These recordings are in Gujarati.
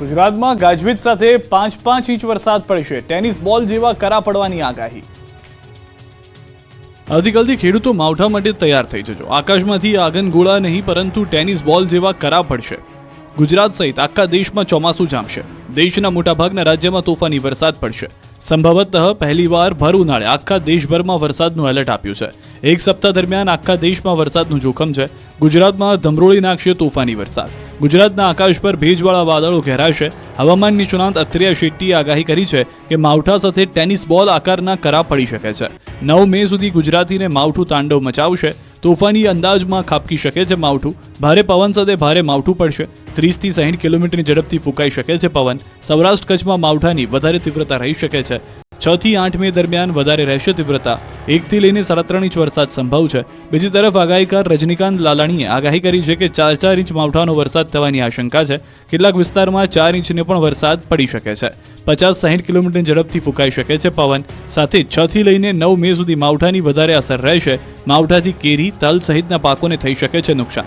ગુજરાતમાં ગાજવીજ સાથે પાંચ પાંચ ઇંચ વરસાદ પડશે ટેનિસ બોલ જેવા કરા પડવાની આગાહી. આવતીકાલથી ખેડૂતો માવઠા માટે તૈયાર થઈ જજો. આકાશમાંથી આગન ગોળા નહીં, પરંતુ ટેનિસ બોલ જેવા કરા પડશે. ગુજરાત સહિત આખા દેશમાં ચોમાસું જામશે. દેશના મોટાભાગના રાજ્યમાં તોફાની વરસાદ પડશે. સંભવતઃ પહેલીવાર ભર ઉનાળે આખા દેશભરમાં વરસાદનું એલર્ટ આપ્યું છે. એક સપ્તાહ દરમિયાન આખા દેશમાં વરસાદનું જોખમ છે. ગુજરાતમાં ધમરોળી નાખશે તોફાની વરસાદ. ગુજરાતના આકાશ પર ભેજવાળા વાદળો ઘેરાશે. હવામાન નિષ્ણાંત અત્રિયા શેટ્ટીએ આગાહી કરી છે કે માવઠા સાથે ટેનિસ બોલ આકારના કરા પડી શકે છે. નવ મે સુધી ગુજરાતીને માવઠું તાંડવ મચાવશે. તોફાની અંદાજમાં ખાબકી શકે છે માવઠું. ભારે પવન સાથે ભારે માવઠું પડશે. ત્રીસથી સાહીઠ કિલોમીટરની ઝડપથી ફૂંકાઈ શકે છે પવન. સૌરાષ્ટ્ર કચ્છમાં માવઠાની વધારે તીવ્રતા રહી શકે છે. છ થી આઠ મે દરમિયાન વધારે રહેશે તીવ્રતા. એકથી લઈને સાડા ત્રણ ઇંચ વરસાદ સંભવ છે. બીજી તરફ આગાહીકાર રજનીકાંત લાલાણીએ આગાહી કરી છે કે ચાર ચાર ઇંચ માવઠાનો વરસાદ થવાની આશંકા છે. કેટલાક વિસ્તારમાં ચાર ઇંચને પણ વરસાદ પડી શકે છે. પચાસ સાહીઠ કિલોમીટરની ઝડપથી ફૂંકાઈ શકે છે પવન. સાથે છ થી લઈને નવ મે સુધી માવઠાની વધારે અસર રહેશે. માવઠાથી કેરી, તલ સહિતના પાકોને થઈ શકે છે નુકસાન.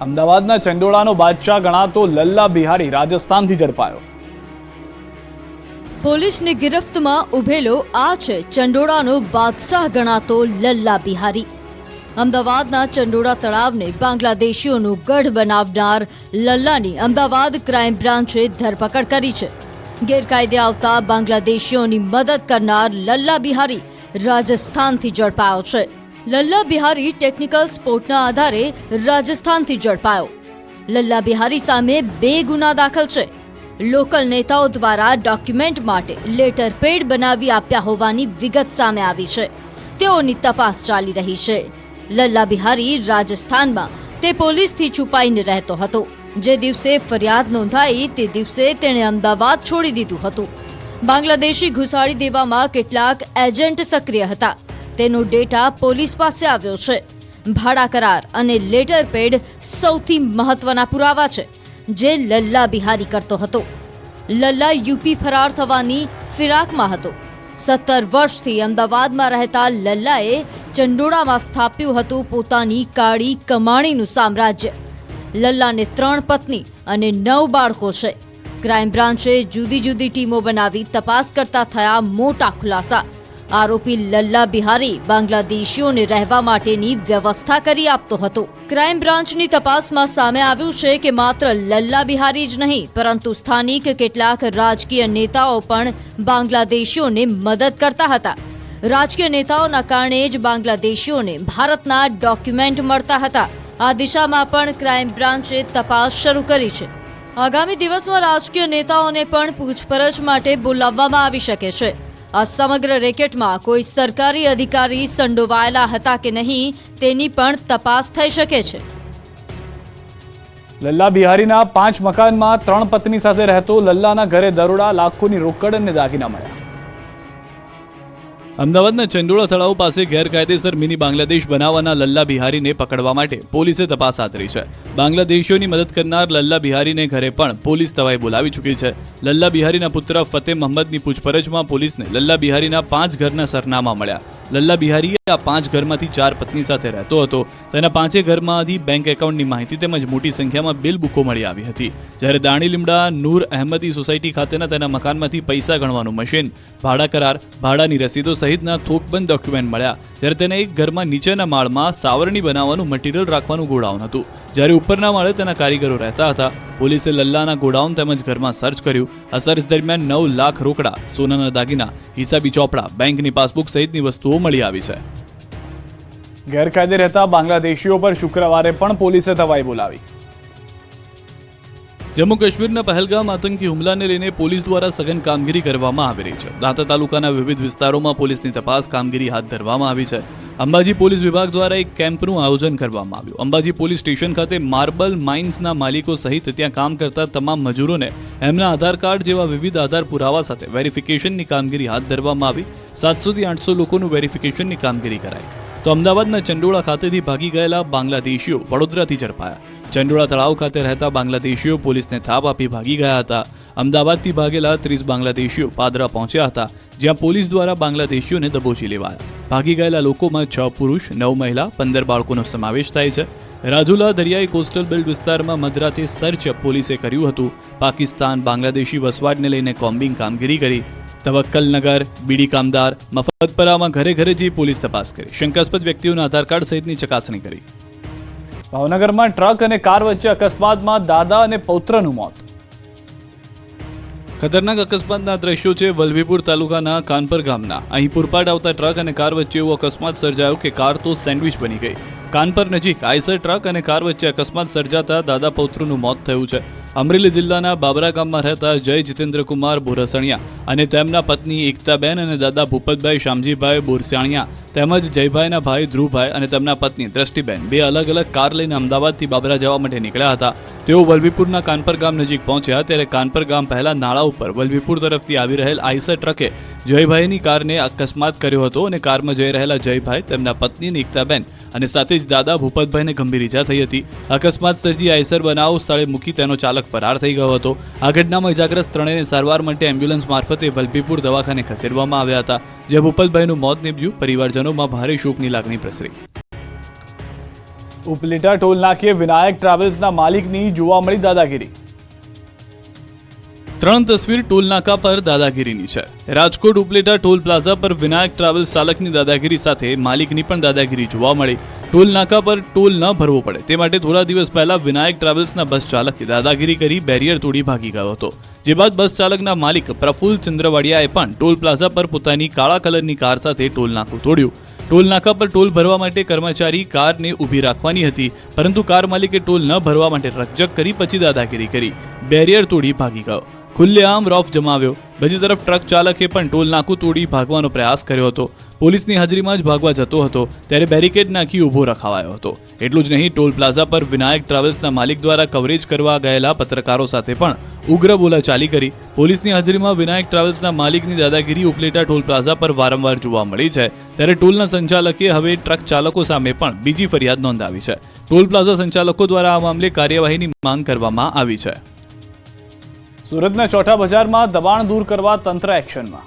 અમદાવાદના ચંડોળાનો બાદશાહ ગણાતો લલ્લા બિહારી રાજસ્થાનથી ઝડપાયો. પોલીસની ગિરફ્તમાં ઉભેલો આ છે ચંડોળાનો બાદશાહ ગણાતો લલ્લા બિહારી. અમદાવાદના ચંડોળા તળાવને બાંગ્લાદેશીઓનું ગઢ બનાવનાર લલ્લાની અમદાવાદ ક્રાઇમ બ્રાન્ચે ધરપકડ કરી છે. ગેરકાયદે આવતા બાંગ્લાદેશીઓની મદદ કરનાર લલ્લા બિહારી રાજસ્થાનથી ઝડપાયો છે. લલ્લા બિહારી ટેકનિકલ સ્પોર્ટના આધારે રાજસ્થાનથી ઝડપાયો. લલ્લા બિહારી સામે બે ગુના દાખલ છે. લોકલ નેતાઓ દ્વારા ડોક્યુમેન્ટ માટે લેટર પેડ બનાવી આપ્યા હોવાની વિગત સામે આવી છે. તેઓની તપાસ ચાલી રહી છે. લલ્લા બિહારી રાજસ્થાનમાં તે પોલીસથી છુપાઈને રહેતો હતો. જે દિવસે ફરિયાદ નોંધાઈ તે દિવસે તેણે અમદાવાદ છોડી દીધું હતું. બાંગ્લાદેશી ઘુસાડી દેવામાં કેટલાક એજન્ટ સક્રિય હતા. તેનો ડેટા પોલીસ પાસે આવ્યો છે. ભાડા કરાર અને લેટર પેડ સૌથી મહત્વના પુરાવા છે. જે લલ્લા બિહારી કરતો હતો. લલ્લા યુપી ફરાર થવાની ફિરાકમાં હતો. સત્તર વર્ષથી અમદાવાદમાં રહેતા લલ્લાએ ચંડોળામાં સ્થાપ્યું હતું પોતાની કાળી કમાણીનું સામ્રાજ્ય. લલ્લાને ત્રણ પત્ની અને નવ બાળકો છે. ક્રાઇમ બ્રાન્ચે જુદી જુદી ટીમો બનાવી તપાસ કરતા થયા મોટા ખુલાસા. આરોપી લલ્લા બિહારી બાંગ્લાદેશીઓને રહેવા માટેની વ્યવસ્થા કરી આપતો હતો. ક્રાઇમ બ્રાન્ચની તપાસમાં સામે આવ્યું છે કે માત્ર લલ્લા બિહારી જ નહીં, પરંતુ સ્થાનિક કેટલાક રાજકીય નેતાઓ પણ બાંગ્લાદેશીઓને મદદ કરતા હતા. રાજકીય નેતાઓના કારણે જ બાંગ્લાદેશીઓને ભારતના ડોક્યુમેન્ટ મળતા હતા. આ દિશામાં પણ ક્રાઇમ બ્રાન્ચે તપાસ શરૂ કરી છે. આગામી દિવસમાં રાજકીય નેતાઓને પણ પૂછપરછ માટે બોલાવવામાં આવી શકે છે. આ સમગ્ર રેકેટમાં કોઈ સરકારી અધિકારી સંડોવાયેલા હતા કે નહીં, તેની પણ તપાસ થઈ શકે છે. લલ્લા બિહારીના પાંચ મકાનમાં ત્રણ પત્ની સાથે રહેતો લલ્લાના ઘરે દરોડા, લાખોની રોકડ અને દાગીના મળ્યા. અમદાવાદના ચંડોળા તળાવ પાસે ગેરકાયદેસર મિની બાંગ્લાદેશ બનાવવાના લલ્લા બિહારીને પકડવા માટે પોલીસે તપાસ હાથ છે. બાંગ્લાદેશીઓની મદદ કરનાર લલ્લા બિહારીને ઘરે પણ પોલીસ તવાઈ બોલાવી ચૂકી છે. લલ્લા બિહારીના પુત્ર ફતેહ મહમ્મદની પૂછપરછમાં પોલીસને લલ્લા બિહારીના પાંચ ઘરના સરનામા મળ્યા. લલ્લા બિહારીએ આ પાંચ ઘરમાંથી ચાર પત્ની સાથે રહેતો હતો. તેના પાંચે ઘરમાંથી બેંક એકાઉન્ટની માહિતી તેમજ મોટી સંખ્યામાં બિલ બુકો મળી આવી હતી. જ્યારે દાણી લીમડા, નૂર અહેમદી સોસાયટી ખાતેના તેના મકાનમાંથી પૈસા ગણવાનું મશીન, ભાડા કરાર, ભાડાની રસીદો સહિતના થોકબંધ ડોક્યુમેન્ટ મળ્યા, જ્યારે તેને એક ઘરમાં નીચેના માળમાં સાવરણી બનાવવાનું મટીરિયલ રાખવાનું ગોડાઉન હતું. જ્યારે ઉપરના માળે તેના કારીગરો રહેતા હતા, પોલીસે લલ્લાના ગોડાઉન તેમજ ઘરમાં સર્ચ કર્યું. આ સર્ચ દરમિયાન નવ લાખ રોકડા, સોનાના દાગીના, હિસાબી ચોપડા, બેંકની પાસબુક સહિતની વસ્તુઓ મળી આવી છે. ગેરકાયદે રહેતા બાંગ્લાદેશીઓ પર શુક્રવારે પણ પોલીસે તવાઈ બોલાવી. જમ્મુ કાશ્મીરના પહેલગામ આતંકી હુમલાને લઈને પોલીસ દ્વારા સઘન કામગીરી કરવામાં આવી રહી છે. દાંતા તાલુકાના વિવિધ વિસ્તારોમાં પોલીસની તપાસ કામગીરી હાથ ધરવામાં આવી છે. અંબાજી પોલીસ વિભાગ દ્વારા એક કેમ્પનું આયોજન કરવામાં આવ્યું. અંબાજી પોલીસ સ્ટેશન ખાતે માર્બલ માઇન્સના માલિકો સહિત ત્યાં કામ કરતા તમામ મજૂરોને એમના આધાર કાર્ડ જેવા વિવિધ આધાર પુરાવા સાથે વેરિફિકેશનની કામગીરી હાથ ધરવામાં આવી. સાતસોથી આઠસો લોકોનું વેરિફિકેશનની કામગીરી કરાઈ. તો અમદાવાદના ચંડોળા ખાતેથી ભાગી ગયેલા બાંગ્લાદેશીઓ વડોદરાથી ઝડપાયા. ચંડોળા તળાવ ખાતે રહેતા બાંગ્લાદેશીઓ પોલીસને થાપ આપી ભાગી ગયા હતા. અમદાવાદથી ભાગેલા ત્રીસ બાંગ્લાદેશીઓ પાદરા પહોંચ્યા હતા, જ્યાં પોલીસ દ્વારા બાંગ્લાદેશીઓને દબોચી લેવાયા. ભાગી ગયેલા લોકોમાં છ પુરુષ, નવ મહિલા, પંદર બાળકોનો સમાવેશ થાય છે. રાજુલા દરિયાઈ કોસ્ટલ બેલ્ટ વિસ્તારમાં મધરાતે સર્ચ પોલીસે કર્યું હતું. પાકિસ્તાન બાંગ્લાદેશી વસવાટને લઈને કોમ્બિંગ કામગીરી કરી. તવક્કલનગર બીડી કામદાર, મફતપરામાં ઘરે ઘરે જઈ પોલીસ તપાસ કરી. શંકાસ્પદ વ્યક્તિઓના આધાર કાર્ડ સહિતની ચકાસણી કરી. ભાવનગરમાં ટ્રક અને કાર વચ્ચે અકસ્માતમાં દાદા અને પૌત્રનું મોત. ખતરનાક અકસ્માતના દ્રશ્યો છે વલભીપુર તાલુકાના કાનપર ગામના. અહીં પૂરપાટ આવતા ટ્રક અને કાર વચ્ચે એવો અકસ્માત સર્જાયો કે કાર તો સેન્ડવિચ બની ગઈ. કાનપર નજીક આઈસર ટ્રક અને કાર વચ્ચે અકસ્માત સર્જાતા દાદા પૌત્રનું મોત થયું છે. અમરેલી જિલ્લાના બાબરા ગામમાં રહેતા જય જીતેન્દ્ર કુમાર બોરસણિયા અને તેમના પત્ની એકતાબેન અને દાદા ભૂપતભાઈ શામજીભાઈ બોરસાણિયા તેમજ જયભાઈના ભાઈ ધ્રુવભાઈ અને તેમના પત્ની દ્રષ્ટિબેન બે અલગ અલગ કાર લઈને અમદાવાદથી બાબરા જવા માટે નીકળ્યા હતા. તેઓ વલભીપુરના કાનપર ગામ નજીક પહોંચ્યા ત્યારે કાનપર ગામ પહેલા નાળા ઉપર વલભીપુર તરફથી આવી રહેલ આઈસર ટ્રકે જયભાઈની કારને અકસ્માત કર્યો હતો અને કારમાં જઈ રહેલા જયભાઈ, તેમના પત્ની એકતાબેન અને સાથે જ દાદા ભૂપતભાઈને ગંભીર ઈજા થઈ હતી. અકસ્માત સર્જી આઈસર બનાવ સ્થળે મૂકી તેનો ચાલક ફરાર થઈ ગયો હતો. આ ઘટનામાં ઇજાગ્રસ્ત ત્રણેયને સારવાર માટે એમ્બ્યુલન્સ મારફતે વલભીપુર દવાખાને ખસેડવામાં આવ્યા હતા જે ભૂપતભાઈનું મોત નીપજ્યું. પરિવારજનોમાં ભારે શોકની લાગણી પ્રસરી. ઉપલેટા ટોલ નાકે વિનાયક ટ્રાવેલ્સના માલિકની જોવા મળી દાદાગીરી. ત્રણ તસવીર ટોલ નાકા પર દાદાગીરીની છે. રાજકોટ ઉપલેટા ટોલ પ્લાઝા પર વિનાયક ટ્રાવેલ્સ ચાલકની દાદાગીરી સાથે માલિકની પણ દાદાગીરી જોવા મળી. ટોલ નાકા પર ટોલ ન ભરવો પડે. તે માટે થોડા દિવસ પહેલા વિનાયક ટ્રાવેલ્સના બસ ચાલકે દાદાગીરી કરી બેરિયર તોડી ભાગી ગયો હતો. જે બાદ બસ ચાલકના માલિક પ્રફુલ્લ ચંદ્રવાડિયાએ પણ ટોલ પ્લાઝા પર પોતાની કાળા કલરની કાર સાથે ટોલ નાકું તોડ્યું. ટોલ નાકા પર ટોલ ભરવા માટે કર્મચારી કારને ઊભી રાખવાની હતી, પરંતુ કાર માલિકે ટોલ ન ભરવા માટે રકજક કરી પછી દાદાગીરી કરી. બેરિયર તોડી ભાગી ગયો. ખુલ્લેઆમ રોફ જમાવ્યો. બીજી તરફ ટ્રક ચાલકે પણ ટોલ નાકું તોડી ભાગવાનો પ્રયાસ કર્યો હતો. પોલીસની હાજરીમાં જ ભાગવા જતો હતો, ત્યારે બેરિકેડ નાખી ઊભો રખાવાયો હતો. એટલું જ નહીં, ટોલ પ્લાઝા પર વિનાયક ટ્રાવેલ્સના માલિક દ્વારા કવરેજ કરવા ગયેલા પત્રકારો સાથે પણ ઉગ્ર બોલાચાલી કરી. પોલીસની હાજરીમાં વિનાયક ટ્રાવેલ્સના માલિકની દાદાગીરી ઉપલેટા ટોલ પ્લાઝા પર વારંવાર જોવા મળી છે. ત્યારે ટોલના સંચાલકે હવે ટ્રક ચાલકો સામે પણ બીજી ફરિયાદ નોંધાવી છે. ટોલ પ્લાઝા સંચાલકો દ્વારા આ મામલે કાર્યવાહીની માંગ કરવામાં આવી છે. સુરતના ચોથા બજારમાં દબાણ દૂર કરવા તંત્ર એક્શનમાં.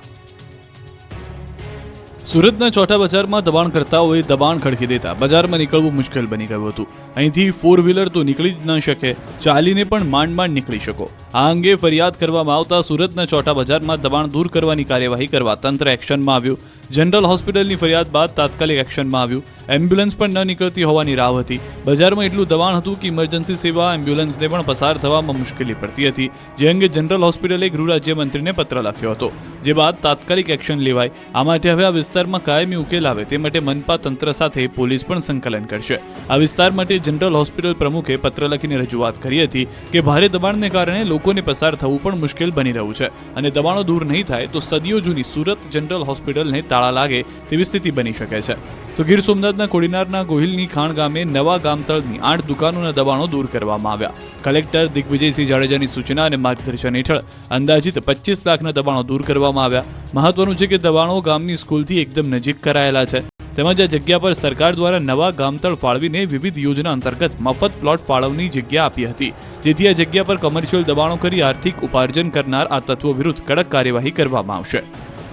સુરતના ચોથા બજારમાં દબાણકર્તાઓએ દબાણ ખડકી દેતા બજારમાં નીકળવું મુશ્કેલ બની ગયું હતું. અહીંથી ફોર વ્હીલર તો નીકળી જ ન શકે. ચાલીને પણ માંડ માંડ નીકળી શકો. આ અંગે ફરિયાદ કરવામાં આવતા સુરતના ચોટા બજારમાં દબાણ દૂર કરવાની કાર્યવાહી કરવા તંત્ર એક્શનમાં આવ્યું. જનરલ હોસ્પિટલની ફરિયાદ બાદ તાત્કાલિક એક્શનમાં આવ્યું. એમ્બ્યુલન્સ પણ ન નીકળતી હોવાની રાવ હતી. બજારમાં એટલું દબાણ હતું કે ઇમરજન્સી સેવા એમ્બ્યુલન્સને પણ પસાર થવામાં મુશ્કેલી પડતી હતી. જે અંગે જનરલ હોસ્પિટલે ગૃહ રાજ્યમંત્રીને પત્ર લખ્યો હતો. જે બાદ તાત્કાલિક એક્શન લેવાય. આ માટે હવે આ વિસ્તારમાં કાયમી ઉકેલ આવે તે માટે મનપા તંત્ર સાથે પોલીસ પણ સંકલન કરશે. આ વિસ્તાર માટે જનરલ હોસ્પિટલ પ્રમુખે પત્ર લખીને રજૂઆત કરી હતી કે ભારે દબાણને કારણે લોકોને પસાર થવું પણ મુશ્કેલ બની રહ્યું છે. અને દબાણો દૂર નહીં થાય તો સદીઓ જૂની સુરત જનરલ હોસ્પિટલને તાળા લાગે તેવી સ્થિતિ બની શકે છે. તો ગીર સોમનાથના કોડીનારના ગોહિલની ખાણ ગામે નવા ગામતળની આઠ દુકાનોના દબાણો દૂર કરવામાં આવ્યા. કલેક્ટર દિગ્વિજયસિંહ જાડેજાની સૂચના અને માર્ગદર્શન હેઠળ અંદાજિત પચીસ લાખના દબાણો દૂર કરવામાં આવ્યા. મહત્વનું છે કે દબાણો ગામની સ્કૂલથી એકદમ નજીક કરાયેલા છે. તેમજ આ જગ્યા પર સરકાર દ્વારા નવા ગામતળ ફાળવીને વિવિધ યોજના અંતર્ગત મફત પ્લોટ ફાળવણી જગ્યા આપી હતી, જેથી આ જગ્યા પર કમર્શિયલ દબાણો કરી આર્થિક ઉપાર્જન કરનાર આ તત્વો વિરુદ્ધ કડક કાર્યવાહી કરવામાં આવશે.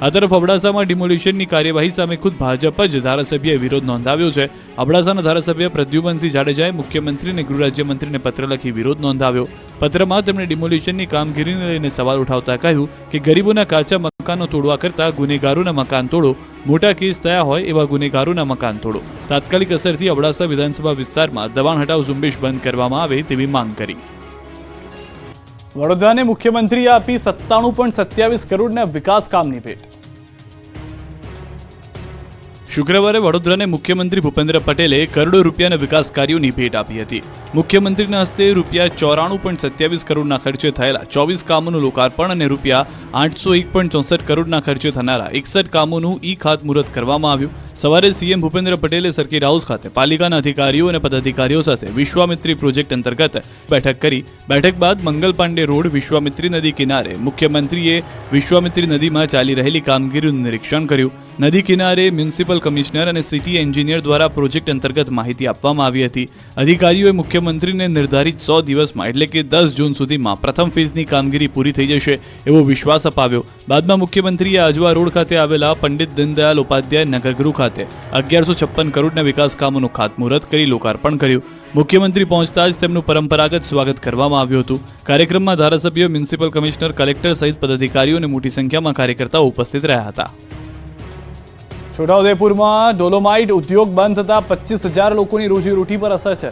આ તરફ અબડાસામાં ડિમોલિશનની કાર્યવાહી સામે ખુદ ભાજપ જ ધારાસભ્યએ વિરોધ નોંધાવ્યો છે. અબડાસાના ધારાસભ્ય પ્રદ્યુમનસિંહ જાડેજાએ મુખ્યમંત્રી અને ગૃહ રાજ્યમંત્રીને પત્ર લખી વિરોધ નોંધાવ્યો. પત્રમાં તેમણે ડિમોલિશનની કામગીરીને લઈને સવાલ ઉઠાવતા કહ્યું કે ગરીબોના કાચા મકાનો તોડવા કરતાં ગુનેગારોના મકાન તોડો. મોટા કેસ થયા હોય એવા ગુનેગારોના મકાન તોડો. તાત્કાલિક અસરથી અબડાસા વિધાનસભા વિસ્તારમાં દબાણ હટાવ ઝુંબેશ બંધ કરવામાં આવે તેવી માંગ કરી. વડોદરાને મુખ્યમંત્રીએ આપી સત્તાણું પોઈન્ટ સત્યાવીસ કરોડના વિકાસ કામની ભેટ. શુક્રવારે વડોદરાને મુખ્યમંત્રી ભૂપેન્દ્ર પટેલે કરોડો રૂપિયાના વિકાસ કાર્યોની ભેટ આપી હતી. મુખ્યમંત્રીના હસ્તે રૂપિયા ચોરાણું પોઈન્ટ સત્યાવીસ કરોડના ખર્ચે થયેલા ચોવીસ કામોનું લોકાર્પણ અને રૂપિયા આઠસો એક પોઈન્ટ ચોસઠ કરોડના ખર્ચે થનારા એકસઠ કામોનું ઈ ખાતમુહૂર્ત કરવામાં આવ્યું. સવારે સીએમ ભૂપેન્દ્ર પટેલે સર્કિટ હાઉસ ખાતે પાલિકાના અધિકારીઓ અને પદાધિકારીઓ સાથે વિશ્વામિત્રી પ્રોજેક્ટ અંતર્ગત બેઠક કરી. બેઠક બાદ મંગલ પાંડે રોડ વિશ્વામિત્રી નદી કિનારે મુખ્યમંત્રીએ વિશ્વામિત્રી નદીમાં ચાલી રહેલી કામગીરીનું નિરીક્ષણ કર્યું. નદી કિનારે મ્યુનિસિપલ મ્યુનિસિપલ કમિશનર અને સિટી એન્જિનિયર દ્વારા પ્રોજેક્ટ અંતર્ગત માહિતી આપવામાં આવી હતી. અધિકારીઓએ મુખ્યમંત્રીને નિર્ધારિત સો દિવસમાં, એટલે કે દસ જૂન સુધીમાં, પ્રથમ ફેઝની કામગીરી પૂરી થઈ જશે એવો વિશ્વાસ અપાવ્યો. બાદમાં મુખ્યમંત્રીએ આજવા રોડ ખાતે આવેલા પંડિત દીનદયાલ ઉપાધ્યાય નગરગૃહ ખાતે અગિયારસો છપ્પન કરોડના વિકાસ કામોનું ખાતમુહૂર્ત કરી લોકાર્પણ કર્યું. મુખ્યમંત્રી પહોંચતા જ તેમનું પરંપરાગત સ્વાગત કરવામાં આવ્યું હતું. કાર્યક્રમમાં ધારાસભ્યો, મ્યુનિસિપલ કમિશનર, કલેક્ટર સહિત પદાધિકારીઓ અને મોટી સંખ્યામાં કાર્યકર્તાઓ ઉપસ્થિત રહ્યા હતા. છોટાઉદેપુરમાં ડોલોમાઇટ ઉદ્યોગ બંધ થતા પચીસ હજાર લોકોની રોજીરોટી પર અસર છે.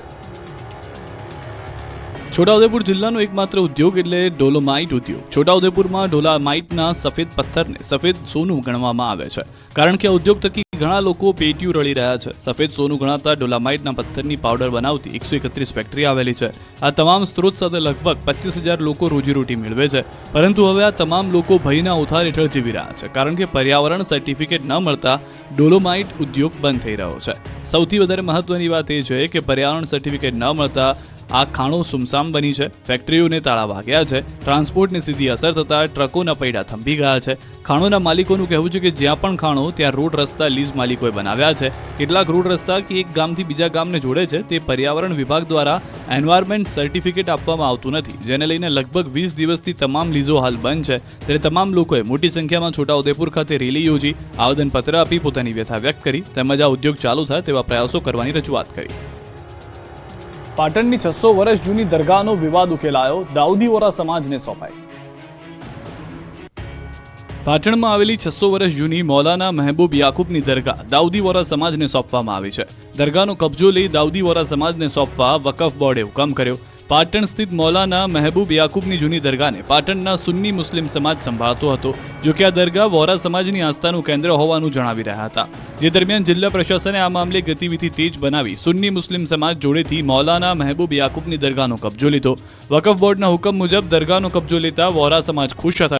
છોટાઉદેપુર જિલ્લાનો એકમાત્ર ઉદ્યોગ એટલે ડોલોમાઇટ ઉદ્યોગ. છોટાઉદેપુરમાં ડોલામાઇટના સફેદ પથ્થરને સફેદ સોનું ગણવામાં આવે છે. કારણ કે આ ઉદ્યોગ થકી ઘણા લોકો પેટીયું રળી રહ્યા છે. સફેદ સોનું ગણાતા ડોલામાઇટના પથ્થરની પાવડર બનાવતી એકસો એકત્રીસ ફેક્ટરી આવેલી છે. આ તમામ સ્ત્રોત સાથે લગભગ પચીસ હજાર લોકો રોજીરોટી મેળવે છે. પરંતુ હવે આ તમામ લોકો ભયના ઉથાર હેઠળ જીવી રહ્યા છે, કારણ કે પર્યાવરણ સર્ટિફિકેટ ન મળતા ડોલોમાઇટ ઉદ્યોગ બંધ થઈ રહ્યો છે. સૌથી વધારે મહત્વની વાત એ છે કે પર્યાવરણ સર્ટિફિકેટ ન મળતા આ ખાણો સુમસામ બની છે. ફેક્ટરીઓને તાળા વાગ્યા છે. ટ્રાન્સપોર્ટને સીધી અસર થતાં ટ્રકોના પૈડા થંભી ગયા છે. ખાણોના માલિકોનું કહેવું છે કે જ્યાં પણ ખાણો, ત્યાં રોડ રસ્તા લીઝ માલિકોએ બનાવ્યા છે. કેટલાક રોડ રસ્તા કે એક ગામથી બીજા ગામને જોડે છે. તે પર્યાવરણ વિભાગ દ્વારા એન્વાયરમેન્ટ સર્ટિફિકેટ આપવામાં આવતું નથી. જેને લઈને લગભગ વીસ દિવસથી તમામ લીઝો હાલ બંધ છે. ત્યારે તમામ લોકોએ મોટી સંખ્યામાં છોટાઉદેપુર ખાતે રેલી યોજી, આવેદનપત્ર આપી પોતાની વ્યથા વ્યક્ત કરી, તેમજ આ ઉદ્યોગ ચાલુ થાય તેવા પ્રયાસો કરવાની રજૂઆત કરી. પાટણની છસો વર્ષ જૂની દરગાહનો વિવાદ ઉકેલાયો દાઉદી વોરા સમાજને સોંપાઈ પાટણમાં આવેલી છસો વર્ષ જૂની મૌલાના મહેબૂબ યાકુબની દરગાહ દાઉદી વોરા સમાજને સોંપવામાં આવી છે. દરગાહનો કબજો લઈ દાઉદી વોરા સમાજને સોંપવા વકફ બોર્ડે હુકમ કર્યો. પાટણ સ્થિત મૌલાના મહેબૂબ યાકુબની જૂની દરગાહને પાટણના સુન્ની મુસ્લિમ સમાજ સંભાળતો હતો, જો કે આ દરગાહ વોરા સમાજની આસ્થાનું કેન્દ્ર હોવાનું જણાવી રહ્યા હતા. જે દરમિયાન જિલ્લા પ્રશાસને આ મામલે ગતિવિધિ તેજ બનાવી સુન્ની મુસ્લિમ સમાજ જોડેથી મૌલાના મહેબૂબ યાકુબની દરગાહનો કબજો લીધો. વકફ બોર્ડના હુકમ મુજબ દરગાહનો કબજો લેતા વોરા સમાજ ખુશ હતા.